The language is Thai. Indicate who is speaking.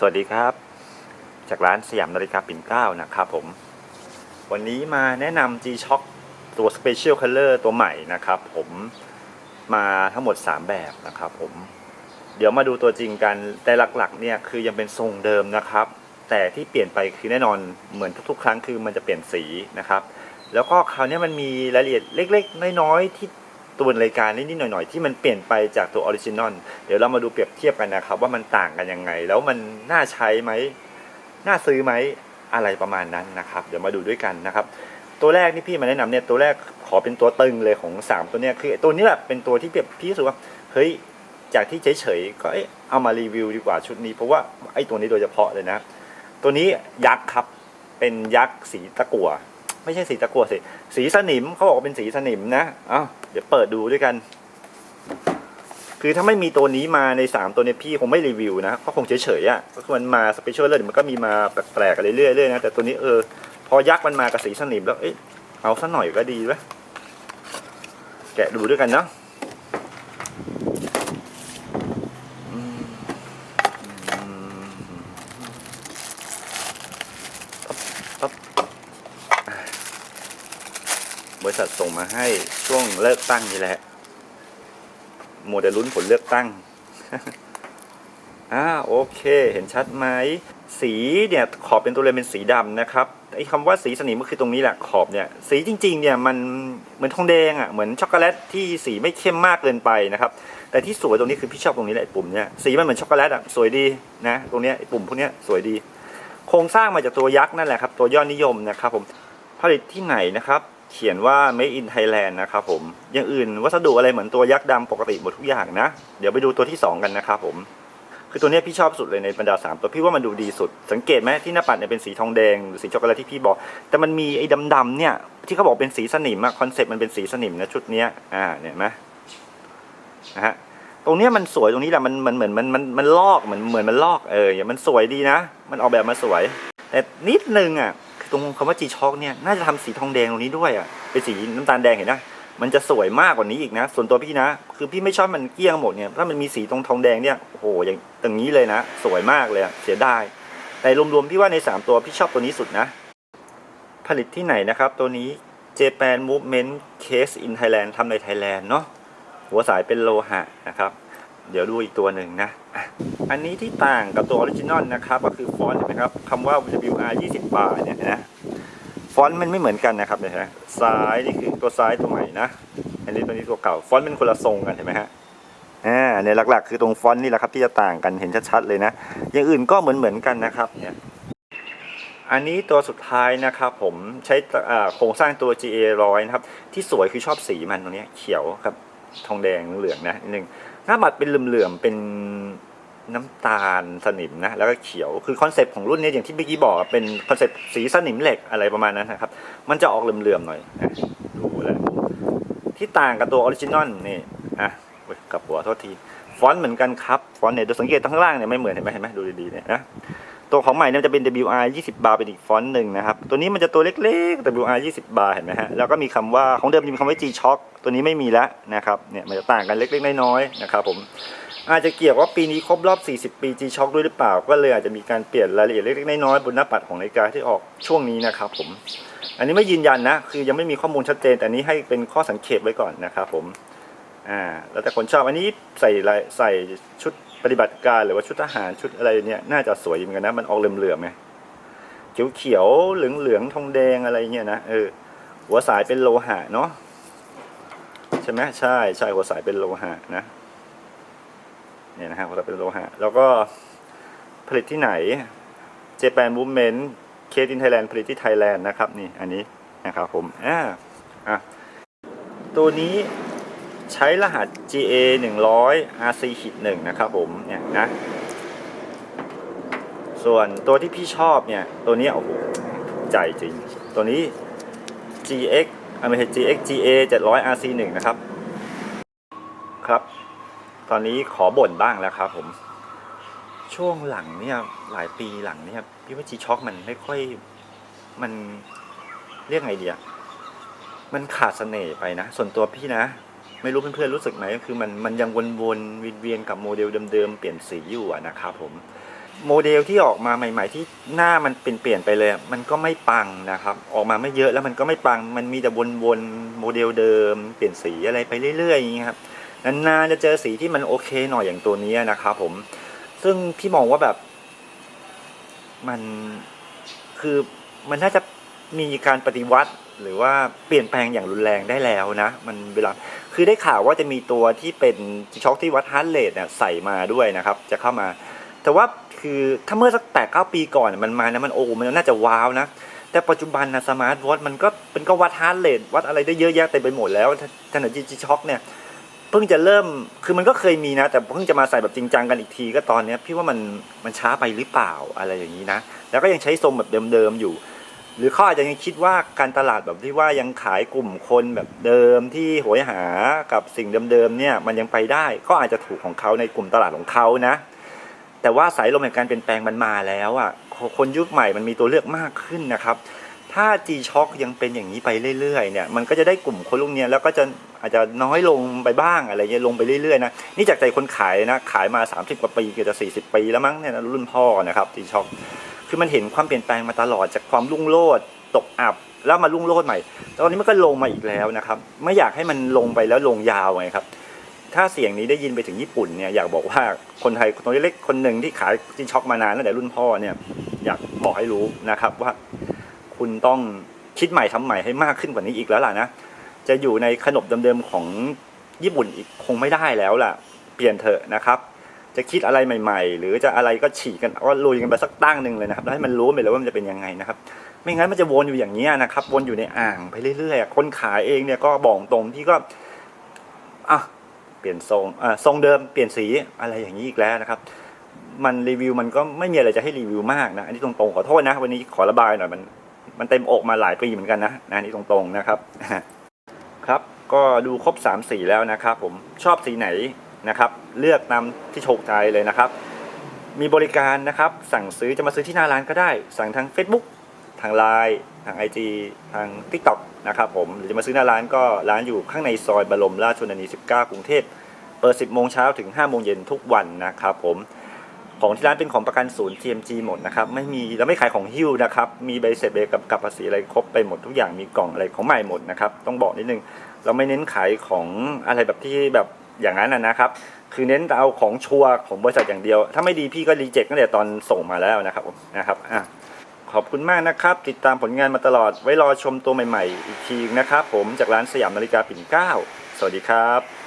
Speaker 1: สวัสดีครับ จากร้านสยามนาฬิกาปิ่นเกล้านะครับผม วันนี้มาแนะนำ G-Shock ตัว Special Color ตัวใหม่นะครับผมมาทั้งหมด 3 แบบนะครับผม เดี๋ยวมาดูตัวจริงกัน แต่หลักๆเนี่ยคือยังเป็นทรงเดิมนะครับ แต่ที่เปลี่ยนไปคือแน่นอนเหมือนทุกๆ ครั้งคือมันจะเปลี่ยนสีนะครับ แล้วก็คราวนี้มันมีรายละเอียดเล็ก ๆ น้อยๆที่ ตัวรายการนิดๆหน่อยๆ ที่มันเปลี่ยนไปจากตัวออริจินอลเดี๋ยวเรามาดูเปรียบเทียบกันนะครับ ว่ามันต่างกันยังไง แล้วมันน่าใช้ไหมน่าซื้อไหมอะไรประมาณนั้นนะครับ เดี๋ยวมาดูด้วยกันนะครับ ตัวแรกที่พี่มาแนะนำเนี่ยตัวแรกขอเป็นตัวตึงเลยของ 3 ตัวเนี้ยคือตัวนี้แหละเป็นตัวที่แบบพี่รู้สึกว่าเฮ้ยจากที่เฉยๆก็เอ๊ะเอามารีวิวดีกว่าชุดนี้ เพราะว่าไอ้ตัวนี้โดยเฉพาะเลยนะ ตัวนี้ยักษ์ครับเป็นยักษ์สีตะกั่ว ไม่ใช่สีตะกั่วสิสีสนิมเขาบอกว่าเป็นสีสนิมนะอ้าวเดี๋ยวเปิดดูด้วยกัน คือถ้าไม่มีตัวนี้มาใน 3 ตัวเนี้พี่คงไม่รีวิวนะก็คงเฉยๆอะก็คือมันมาสเปเชียลเลยมันก็มีมาแปลกๆเรื่อยๆนะแต่ตัวนี้เออพอยักษ์มันมากับสีสนิมแล้วเอ๊ะเอาซะหน่อยก็ดีวะแกะดูด้วยกันเนาะอืมอืมปั๊บปั๊บ บริษัทส่งมาให้ช่วงเลิกตั้งนี่แหละโมเดลลุ้นผลเลือกตั้งอ่าโอเค เห็นชัดไหมสีเนี่ยขอบเป็นตัวเลนเป็นสีดำนะครับไอ้คำว่าสีสนิมก็คือตรงนี้แหละขอบเนี่ยสีจริงๆเนี่ยมันเหมือนทองแดงอะ่ะเหมือนช็อกโกแลตที่สีไม่เข้มมากเกินไปนะครับแต่ที่สวยตรงนี้คือพี่ชอบตรงนี้แหละปุ่มเนี่ยสีมันเหมือนช็อกโกแลตอะสวยดีนะตรงเนี้ยปุ่มพวกเนี้ยสวยดี โครงสร้างมาจากตัวยักษ์นั่นแหละครับ ตัวยอดนิยมนะครับผมผลิตที่ไหนนะครับ เขียนว่า made in Thailand นะครับผมอย่างอื่นวัสดุอะไรเหมือนตัวยักษ์ดำปกติหมดทุกอย่างนะ เดี๋ยวไปดูตัวที่ 2 กันนะครับผม คือตัวนี้พี่ชอบสุดเลยในบรรดา 3 ตัวพี่ว่ามันดูดีสุด สังเกตไหมที่หน้าปัดเนี่ยเป็นสีทองแดงหรือสีช็อกโกแลตที่พี่บอก แต่มันมีไอ้ดำๆเนี่ยที่เขาบอกเป็นสีสนิมอะคอนเซ็ปต์มันเป็นสีสนิมนะชุดเนี้ยอ่าเนี่ยเห็นไหมนะฮะตรงเนี้ยมันสวยตรงนี้แหละมันมันเหมือนมันมันมันลอกเหมือนเหมือนมันลอกเออย่างมันสวยดีนะ มันออกแบบมาสวย แต่นิดนึงอะ ตรงคำว่าจีช็อกเนี่ยน่าจะทำสีทองแดงตรงนี้ด้วยอะเป็นสีน้ำตาลแดงเห็นนะมันจะสวยมากกว่านี้อีกนะ ส่วนตัวพี่นะ คือพี่ไม่ชอบมันเกี้ยงหมดเนี่ยถ้ามันมีสีตรงทองแดงเนี่ยโอ้โหอย่างตรงนี้เลยนะ สวยมากเลยเสียดายแต่รวมๆพี่ว่าใน 3 ตัวพี่ชอบตัวนี้สุดนะ ผลิตที่ไหนนะครับ ตัวนี้ Japan Movement Case in Thailand ทำในไทยแลนด์เนาะหัวสายเป็นโลหะนะครับ เดี๋ยวดูอีกตัวหนึ่งนะ อันนี้ที่ต่างกับตัวออริจินอลนะครับ ก็คือฟอนต์นไหมครับคำว่า WR 20 บาทเนี่ยนะ ฟอนต์มันไม่เหมือนกันนะครับเนี่ยนะซ้ายนี่คือตัวซ้ายตัวใหม่นะ อันนี้ตัวนี้ตัวเก่า ฟอนต์เป็นคนละทรงกันเห็นไหมฮะ อ่าเนี่ยหลักๆ คือตรงฟอนต์นี่แหละครับที่จะต่างกันเห็นชัดๆเลยนะ อย่างอื่นก็เหมือนๆกันนะครับเนี่ยอันนี้ตัวสุดท้ายนะครับผมใช้โครงสร้างตัว GA ร้อยนะครับ ที่สวยคือชอบสีมันตรงนี้เขียวครับทองแดงเหลืองนะนิดนึง หน้าบัตรเป็นเหลื่อมๆเป็นน้ำตาลสนิมนะแล้วก็เขียวคือคอนเซปต์ของรุ่นนี้อย่างที่เมื่อกี้บอกเป็นคอนเซปต์สีสนิมเหล็กอะไรประมาณนั้นนะครับ มันจะออกเหลื่อมๆหน่อยนะดูแล้วที่ต่างกับตัวออริจินอลนี่อะกับหัวโทษทีฟอนต์เหมือนกันครับฟอนต์เนี่ยดูสังเกตตรงข้างล่างเนี่ยไม่เหมือนเห็นไหมเห็นไหมดูดีๆเนี่ยนะ ตัวของใหม่เนี่ยจะเป็น WR 20 บาร์เป็นอีกฟอนต์หนึ่งนะครับ ตัวนี้มันจะตัวเล็กๆ WR 20 บาร์เห็นไหมฮะ แล้วก็มีคำว่าของเดิมมีคำว่า G Shock ตัวนี้ไม่มีแล้วนะครับ เนี่ยมันจะต่างกันเล็กๆ น้อยๆ นะครับผม อาจจะเกี่ยวว่าปีนี้ครบรอบ 40 ปี G Shock ด้วยหรือเปล่า ก็เลยอาจจะมีการเปลี่ยนรายละเอียดเล็กๆ น้อยๆ บนหน้าปัดของนาฬิกาที่ออกช่วงนี้นะครับผม อันนี้ไม่ยืนยันนะ คือยังไม่มีข้อมูลชัดเจน แต่นี้ให้เป็นข้อสังเกตไว้ก่อนนะครับผม อ่า แล้วแต่คนชอบ อันนี้ใส่ใส่ชุด ปฏิบัติการหรือว่าชุดทหารชุดอะไรเนี่ยน่าจะสวยเหมือนกันนะ มันออกเหลือมๆไงเขียวเขียวๆเหลืองเหลืองๆทองแดงอะไรเงี้ยนะเออหัวสายเป็นโลหะเนาะใช่ไหมใช่ใช่หัวสายเป็นโลหะนะเนี่ยนะฮะหัวสายเป็นโลหะ แล้วก็ผลิตที่ไหน Japan Movement Case in Thailand ผลิตที่ไทยแลนด์นะครับนี่อันนี้นะครับผมอ่าอะตัวนี้ ใช้รหัส GA 100 RC 1นะครับผมเนี่ยนะ ส่วนตัวที่พี่ชอบเนี่ย ตัวนี้โอ้โหใจจริง ตัวนี้ GX อ่าไม่ใช่ GX GA 700 RC 1นะครับ ครับ ตอนนี้ขอบ่นบ้างแล้วครับผม ช่วงหลังเนี่ยหลายปีหลังเนี่ยพี่ว่า G Shock มันไม่ค่อยมันเรียกไงเดียมันขาดเสน่ห์ไปนะ ส่วนตัวพี่นะ ไม่รู้เพื่อนๆรู้สึกไหมคือมันมันยังวนๆเวียนกับโมเดลเดิมๆเปลี่ยนสีอยู่นะครับผมโมเดลที่ออกมาใหม่ ๆ ที่หน้ามันเปลี่ยนไปเลย มันก็ไม่ปังนะครับ ออกมาไม่เยอะแล้วมันก็ไม่ปัง มันมีแต่วนๆโมเดลเดิม เปลี่ยนสีอะไรไปเรื่อยๆอย่างเงี้ครับนานๆจะเจอสีที่มันโอเคหน่อยอย่างตัวนี้นะครับผม ซึ่งพี่มองว่าแบบมันคือมันน่าจะมีการปฏิวัติหรือว่าเปลี่ยนแปลงอย่างรุนแรงได้แล้วนะ มันเวลา คือได้ข่าวว่าจะมีตัวที่เป็นช็อคที่วัดฮาร์ดเรทเนี่ยใส่มาด้วยนะครับ จะเข้ามา แต่ว่าคือถ้าเมื่อสักแปดเก้าปีก่อนมันมานะมันโอ้มันน่าจะว้าวนะแต่ปัจจุบันนะสมาร์ทวอทมันก็เป็นก็วัดฮาร์ดเรทวัดอะไรได้เยอะแยะเต็มไปหมดแล้วขณะจีจีช็อคเนี่ยเพิ่งจะเริ่มคือมันก็เคยมีนะ แต่เพิ่งจะมาใส่แบบจริงจังกันอีกทีก็ตอนเนี้ยพี่ว่ามันมันช้าไปหรือเปล่าอะไรอย่างนี้นะ แล้วก็ยังใช้ทรงแบบเดิมๆอยู่ หรือเขาอาจจะยังคิดว่าการตลาดแบบที่ว่ายังขายกลุ่มคนแบบเดิมที่โหยหากับสิ่งเดิมๆเนี่ยมันยังไปได้ก็อาจจะถูกของเขาในกลุ่มตลาดของเขานะ แต่ว่าสายลมแห่งการเปลี่ยนแปลงมันมาแล้วอะคนยุคใหม่มันมีตัวเลือกมากขึ้นนะครับ ถ้า G Shock ยังเป็นอย่างนี้ไปเรื่อยๆเนี่ยมันก็จะได้กลุ่มคนลุกเนี้ยแล้วก็จะอาจจะน้อยลงไปบ้างอะไรเงี้ยลงไปเรื่อยๆนะนี่จากใจคนขายนะขายมา 30 กว่าปีเกือบจะ40 ปีแล้วมั้งเนี่ยนะรุ่นพ่อนะครับ G Shock คือมันเห็นความเปลี่ยนแปลงมาตลอดจากความรุ่งโรจน์ตกอับแล้วมารุ่งโรจน์ใหม่ ตอนนี้มันก็ลงมาอีกแล้วนะครับ ไม่อยากให้มันลงไปแล้วลงยาวไงครับ ถ้าเสียงนี้ได้ยินไปถึงญี่ปุ่นเนี่ยอยากบอกว่าคนไทยตัวเล็กคนหนึ่งที่ขายจีช็อกมานานตั้งแต่รุ่นพ่อเนี่ยอยากบอกให้รู้นะครับว่าคุณต้องคิดใหม่ทำใหม่ให้มากขึ้นกว่านี้อีกแล้วล่ะนะ จะอยู่ในขนบเดิมๆของญี่ปุ่นอีกคงไม่ได้แล้วล่ะ เปลี่ยนเถอะนะครับ จะคิดอะไรใหม่ ๆ หรือจะอะไรก็ฉีกกันว่าลุยกันไปสักตั้งหนึ่งเลยนะครับแล้วให้มันรู้ไปเลยว่ามันจะเป็นยังไงนะครับ ไม่งั้นมันจะวนอยู่อย่างนี้นะครับ วนอยู่ในอ่างไปเรื่อยๆคนขายเองเนี่ยก็บอกตรงที่ก็อะเปลี่ยนทรงอะทรงเดิมเปลี่ยนสีอะไรอย่างนี้อีกแล้วนะครับ มันรีวิวมันก็ไม่มีอะไรจะให้รีวิวมากนะอันนี้ตรงๆขอโทษนะ วันนี้ขอระบายหน่อยมัน มันเต็มอกมาหลายปีเหมือนกันนะนะนนี่ตรงๆนะครับครับ ก็ดูครบ3สีแล้วนะครับ ผมชอบสีไหน นะครับ เลือกตามที่โชคใจเลยนะครับ มีบริการนะครับ สั่งซื้อจะมาซื้อที่หน้าร้านก็ได้ สั่งทาง Facebook ทาง Line ทาง IG ทาง TikTok นะครับผมหรือจะมาซื้อหน้าร้านก็ร้านอยู่ข้างในซอยบรมราชชนนี 19 กรุงเทพเปิด 10 โมงเช้าถึง 5 โมงเย็นทุกวันนะครับผมของที่ร้านเป็นของประกันศูนย์ TMG หมดนะครับ ไม่มีเราไม่ขายของฮิ้วนะครับ มีใบเสร็จใบกับกับภาษีอะไรครบไปหมดทุกอย่างมีกล่องอะไรของใหม่หมดนะครับ ต้องบอกนิดนึง เราไม่เน้นขายของอะไรแบบที่แบบ อย่างนั้นนะนะครับ คือเน้นเอาของชัวร์ของบริษัทอย่างเดียว ถ้าไม่ดีพี่ก็รีเจ็คตั้งแต่ตอนส่งมาแล้วนะครับนะครับอะขอบคุณมากนะครับ ติดตามผลงานมาตลอดไว้รอชมตัวใหม่ๆ อีกทีนะครับ ผมจากร้านสยามนาฬิกาปิ่นเกล้าสวัสดีครับ